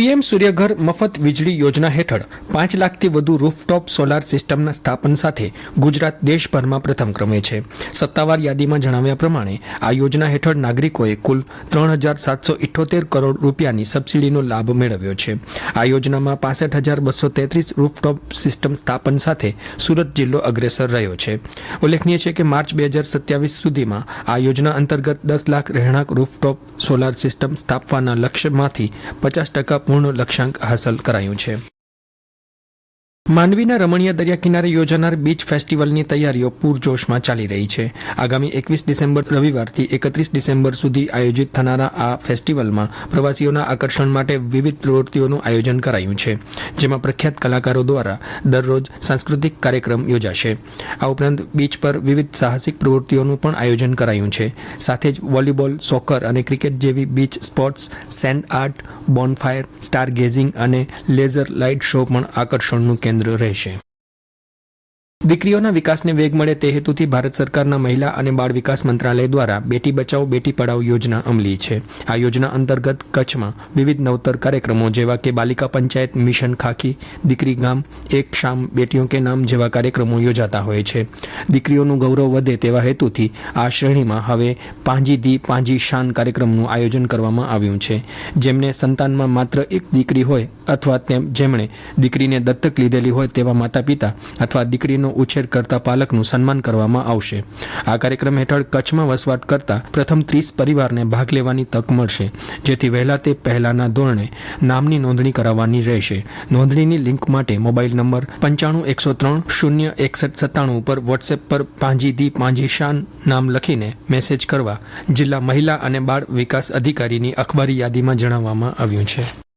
PM Suryaghar મફત વીજળી યોજના હેઠળ પાંચ લાખથી વધુ રૂફટોપ સોલાર સિસ્ટમના સ્થાપન સાથે ગુજરાત દેશભરમાં પ્રથમ ક્રમે છે. સત્તાવાર યાદીમાં જણાવ્યા પ્રમાણે, આ યોજના હેઠળ નાગરિકોએ કુલ ત્રણ હજાર સાતસો ઇઠ્ઠોતેર કરોડ રૂપિયાની સબસિડીનો લાભ મેળવ્યો છે. આ યોજનામાં પાસઠ હજાર બસો તેત્રીસ રૂફટોપ સિસ્ટમ સ્થાપન સાથે સુરત જિલ્લો અગ્રેસર રહ્યો છે. ઉલ્લેખનીય છે કે માર્ચ બે હજાર સત્યાવીસ સુધીમાં આ યોજના અંતર્ગત દસ લાખ રહેણાંક રૂફટોપ સોલાર સિસ્ટમ સ્થાપવાના લક્ષ્યમાંથી પચાસ ટકા પૂર્ણ લક્ષ્યાંક હાંસલ કરાયું છે. માંડવીના રમણીય દરિયા કિનારે યોજાનાર બીચ ફેસ્ટિવલની તૈયારીઓ પૂરજોશમાં ચાલી રહી છે. આગામી એકવીસ ડિસેમ્બર, રવિવારથી એકત્રીસ ડિસેમ્બર સુધી આયોજિત થનારા આ ફેસ્ટિવલમાં પ્રવાસીઓના આકર્ષણ માટે વિવિધ પ્રવૃત્તિઓનું આયોજન કરાયું છે, જેમાં પ્રખ્યાત કલાકારો દ્વારા દરરોજ સાંસ્કૃતિક કાર્યક્રમ યોજાશે. આ ઉપરાંત બીચ પર વિવિધ સાહસિક પ્રવૃત્તિઓનું પણ આયોજન કરાયું છે. સાથે જ વોલીબોલ, સોકર અને ક્રિકેટ જેવી beach sports, sand art, bonfire, stargazing અને લેઝર લાઇટ શો પણ આકર્ષણનું કેન્દ્ર રહેશે દીકરીઓના વિકાસને વેગ મળે તે હેતુથી ભારત સરકારના મહિલા અને બાળ વિકાસ મંત્રાલય દ્વારા બેટી બચાવો, બેટી પઢાઓ યોજના અમલી છે. આ યોજના અંતર્ગત કચ્છમાં વિવિધ નવતર કાર્યક્રમો જેવા કે બાલિકા પંચાયત મિશન ખાકી દીકરી ગામ, એક શામ બેટીઓ કે નામ જેવા કાર્યક્રમો યોજાતા હોય છે. દીકરીઓનું ગૌરવ વધે તેવા હેતુથી આ શ્રેણીમાં હવે પાંજી દી પાંજી શાન કાર્યક્રમનું આયોજન કરવામાં આવ્યું છે. જેમને સંતાનમાં માત્ર એક દીકરી હોય અથવા જેમણે દીકરીને દત્તક લીધેલી હોય તેવા માતા પિતા અથવા દીકરીનો ઉછેર કરતા પાલકનું સન્માન કરવામાં આવશે. આ કાર્યક્રમ હેઠળ કચ્છમાં વસવાટ કરતા પ્રથમ ત્રીસ પરિવારને ભાગ લેવાની તક મળશે, જેથી વહેલા તે પહેલાના ધોરણે નામની નોંધણી કરાવવાની રહેશે. નોંધણીની લિંક માટે મોબાઈલ નંબર પંચાણું એકસો ત્રણ શૂન્ય એકસઠ સત્તાણું ઉપર વોટ્સએપ પર પાંજી દી પાંજી શાન નામ લખીને મેસેજ કરવા જિલ્લા મહિલા અને બાળ વિકાસ અધિકારીની અખબારી યાદીમાં જણાવવામાં આવ્યું છે.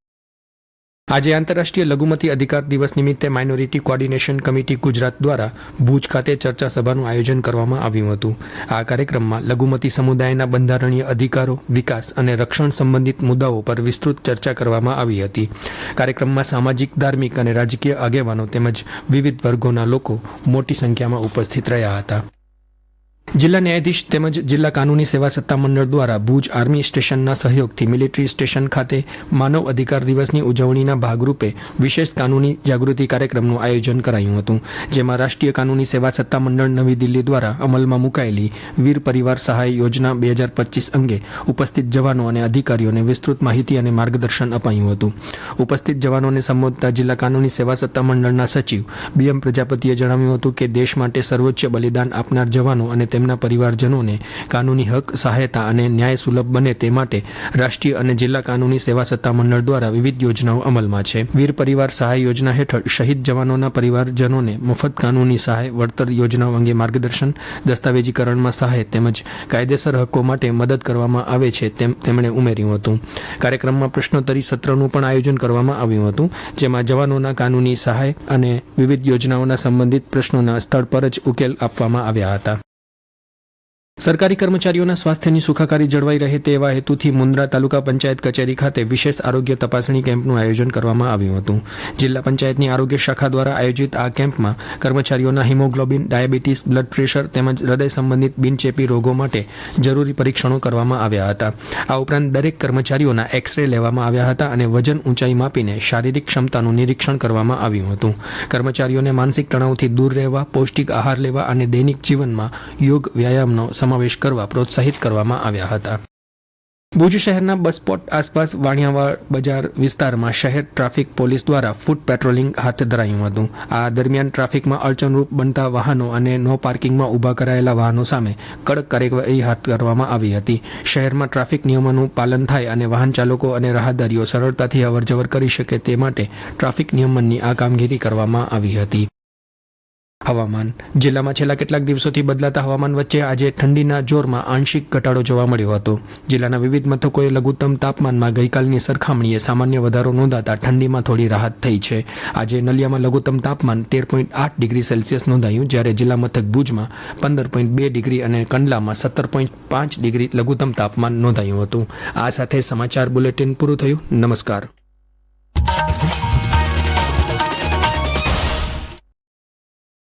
આજે આંતરરાષ્ટ્રીય લઘુમતી અધિકાર દિવસ નિમિત્તે માઇનોરિટી કોર્ડિનેશન કમિટી ગુજરાત દ્વારા ભુજ ખાતે ચર્ચા સભાનું આયોજન કરવામાં આવ્યું હતું. આ કાર્યક્રમમાં લઘુમતી સમુદાયના બંધારણીય અધિકારો, વિકાસ અને રક્ષણ સંબંધિત મુદ્દાઓ પર વિસ્તૃત ચર્ચા કરવામાં આવી હતી. કાર્યક્રમમાં સામાજિક, ધાર્મિક અને રાજકીય આગેવાનો તેમજ વિવિધ વર્ગોના લોકો મોટી સંખ્યામાં ઉપસ્થિત રહ્યા હતા. જિલ્લા ન્યાયાધીશ તેમજ જિલ્લા કાનૂની સેવા સત્તામંડળ દ્વારા ભુજ આર્મી સ્ટેશનના સહયોગથી મિલિટરી સ્ટેશન ખાતે માનવ અધિકાર દિવસની ઉજવણીના ભાગરૂપે વિશેષ કાનૂની જાગૃતિ કાર્યક્રમનું આયોજન કરાયું હતું, જેમાં રાષ્ટ્રીય કાનૂની સેવા સત્તામંડળ નવી દિલ્હી દ્વારા અમલમાં મુકાયેલી વીર પરિવાર સહાય યોજના બે હજાર પચીસ અંગે ઉપસ્થિત જવાનો અને અધિકારીઓને વિસ્તૃત માહિતી અને માર્ગદર્શન અપાયું હતું. ઉપસ્થિત જવાનોને સંબોધતા જિલ્લા કાનૂની સેવા સત્તામંડળના સચિવ બીએમ પ્રજાપતિએ જણાવ્યું હતું કે, દેશ માટે સર્વોચ્ચ બલિદાન આપનાર જવાનો અને તેમના પરિવારજનોને કાનૂની હક, સહાયતા અને ન્યાય સુલભ બને તે માટે રાષ્ટ્રીય અને જિલ્લા કાનૂની સેવા સત્તા મંડળ દ્વારા વિવિધ યોજનાઓ અમલમાં છે. વીર પરિવાર સહાય યોજના હેઠળ શહીદ જવાનોના પરિવારજનોને મફત કાનૂની સહાય, વળતર યોજનાઓ અંગે માર્ગદર્શન, દસ્તાવેજીકરણમાં સહાય તેમજ કાયદેસર હકો માટે મદદ કરવામાં આવે છે તેમ તેમણે ઉમેર્યું હતું. કાર્યક્રમમાં પ્રશ્નોત્તરી સત્રનું પણ આયોજન કરવામાં આવ્યું હતું, જેમાં જવાનોના કાનૂની સહાય અને વિવિધ યોજનાઓના સંબંધિત પ્રશ્નોના સ્થળ પર જ ઉકેલ આપવામાં આવ્યા હતા. સરકારી કર્મચારીઓના સ્વાસ્થ્યની સુખાકારી જળવાઈ રહે તેવા હેતુથી મુન્દ્રા તાલુકા પંચાયત કચેરી ખાતે વિશેષ આરોગ્ય તપાસણી કેમ્પનું આયોજન કરવામાં આવ્યું હતું. જિલ્લા પંચાયતની આરોગ્ય શાખા દ્વારા આયોજિત આ કેમ્પમાં કર્મચારીઓના હિમોગ્લોબિન, ડાયાબિટીસ, બ્લડ પ્રેશર તેમજ હૃદય સંબંધિત બિનચેપી રોગો માટે જરૂરી પરીક્ષણો કરવામાં આવ્યા હતા. આ ઉપરાંત દરેક કર્મચારીઓના એક્સરે લેવામાં આવ્યા હતા અને વજન ઊંચાઈ માપીને શારીરિક ક્ષમતાનું નિરીક્ષણ કરવામાં આવ્યું હતું. કર્મચારીઓને માનસિક તણાવથી દૂર રહેવા, પૌષ્ટિક આહાર લેવા અને દૈનિક જીવનમાં યોગ વ્યાયામનો સમાવેશ કરવા પ્રોત્સાહિત કરવામાં આવ્યા હતા. ભુજ શહેરના બસપોટ આસપાસ વાણિયાવાડ બજાર વિસ્તારમાં શહેર ટ્રાફિક પોલીસ દ્વારા ફૂટ પેટ્રોલિંગ હાથ ધરાયું હતું. આ દરમિયાન ટ્રાફિકમાં અડચણરૂપ બનતા વાહનો અને નો પાર્કિંગમાં ઊભા કરાયેલા વાહનો સામે કડક કાર્યવાહી હાથ ધરવામાં આવી હતી. શહેરમાં ટ્રાફિક નિયમોનું પાલન થાય અને વાહન ચાલકો અને રાહદારીઓ સરળતાથી અવરજવર કરી શકે તે માટે ટ્રાફિક નિયમનની આ કામગીરી કરવામાં આવી હતી. હવામાન. જિલ્લામાં છેલ્લા કેટલાક દિવસોથી બદલાતા હવામાન વચ્ચે આજે ઠંડીના જોરમાં આંશિક ઘટાડો જોવા મળ્યો હતો. જિલ્લાના વિવિધ મથકોએ લઘુત્તમ તાપમાનમાં ગઈકાલની સરખામણીએ સામાન્ય વધારો નોંધાતા ઠંડીમાં થોડી રાહત થઈ છે. આજે નલિયામાં લઘુત્તમ તાપમાન તેર પોઈન્ટ આઠ ડિગ્રી સેલ્સિયસ નોંધાયું, જ્યારે જિલ્લા મથક ભુજમાં પંદર પોઈન્ટ બે ડિગ્રી અને કંડલામાં સત્તર પોઈન્ટ પાંચ ડિગ્રી લઘુત્તમ તાપમાન નોંધાયું હતું. આ સાથે સમાચાર બુલેટિન પૂરું થયું. નમસ્કાર.